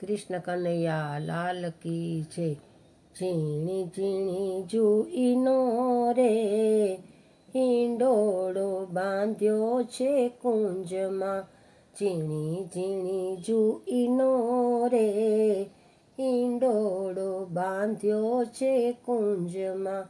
કૃષ્ણ કનૈયા લાલ કી છે ઝીણી ઝીણી જુઈનો રે, હિંડોળો બાંધ્યો છે કુંજમાં. ઝીણી ઝીણી જુઈનો રે, હિંડોળો બાંધ્યો છે કુંજમાં.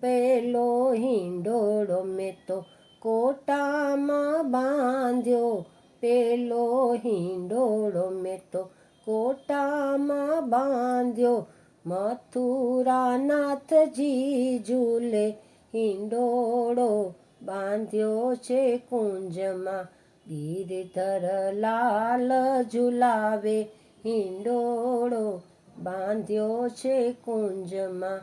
પેલો હિંડોળો મેં તો કોટામાં બાંધ્યો, પેલો હિંડોળો મેં તો કોટામાં બાંધ્યો મથુરાનાથજી ઝૂલે હિંડોળો બાંધ્યો છે કુંજમાં. ગીરધર લાલ ઝુલાવે હિંડોળો બાંધ્યો છે કુંજમાં.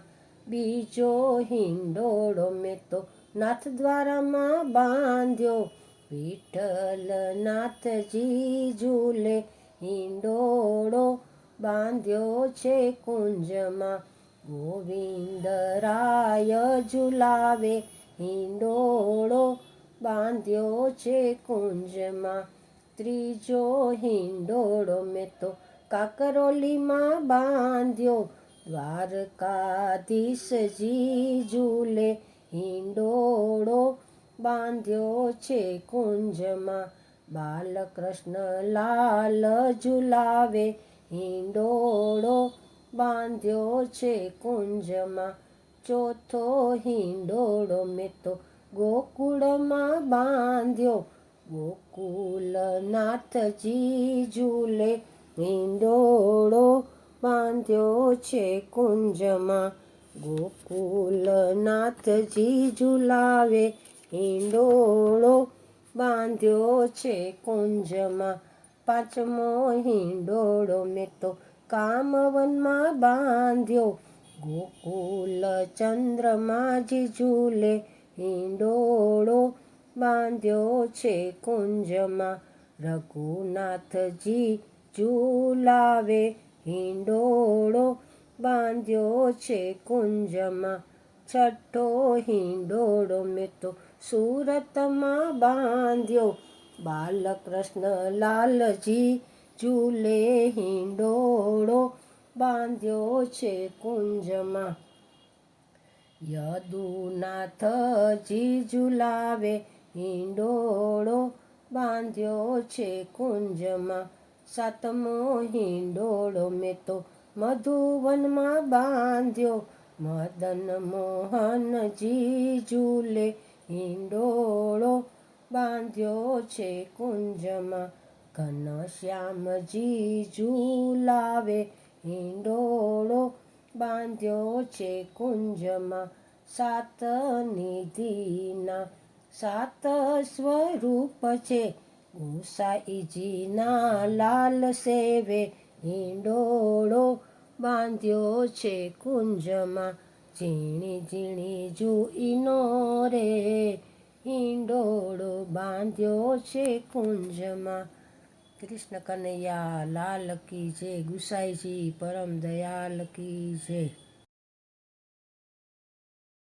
બીજો હિંડોળો મેં તો નાથ દ્વારામાં બાંધ્યો. વિઠ્ઠલ નાથજી ઝૂલે હિંડોળો બાંધ્યો છે કુંજમાં ગોવિંદ રાય ઝુલાવે હિંડોળો બાંધ્યો છે કુંજમાં. ત્રીજો હિંડોળો મેં તો કાકરોલીમાં બાંધ્યો, દ્વારકાધીશજી ઝૂલે હિંડોળો બાંધ્યો છે કુંજમાં. બાલકૃષ્ણ લાલ ઝુલાવે, હિંડોળો બાંધ્યો છે કુંજમાં. ચોથો હિંડોળો મેં તો ગોકુળમાં બાંધ્યો. ગોકુલનાથજી ઝૂલે, હિંડોળો બાંધ્યો છે કુંજમાં. ગોકુલનાથજી ઝુલાવે, હિંડોળો બાંધ્યો છે કુંજમાં. પાંચમો હિંડોળો મેં કામવનમાં બાંધ્યો. ગોકુલ ચંદ્રમાજી ઝૂલે હિંડોળો બાંધ્યો છે કુંજમાં. રઘુનાથજી ઝૂલાવે હિંડોળો બાંધ્યો છે કુંજમાં. છઠ્ઠો હિંડોળો મેં તો સુરતમાં બાંધ્યો. બાલકૃષ્ણ લાલજી ઝૂલે હિંડોળો બાંધ્યો છે કુંજમાં. યદુનાથજી ઝુલાવે હિંડોળો બાંધ્યો છે કુંજમાં. સાતમો હિંડોળો મેં તો મધુવનમાં બાંધ્યો. મદન મોહનજી ઝૂલે હિંડોળો બાંધ્યો છે કુંજમાં ઘનશ્યામજી ઝૂલાવે હિંડોળો બાંધ્યો છે કુંજમાં સાત નિધિના સાત સ્વરૂપ છે ગુસાઈજીના લાલ સેવે હિંડોળો બાંધ્યો છે કુંજમાં. ઝીણી ઝીણી જુઈનો રે. ઈંડોળો બાંધ્યો છે કુંજમાં. કૃષ્ણ કનૈયા, લાલ કી જય. ગુસાઈજી પરમ દયાલ કી જય.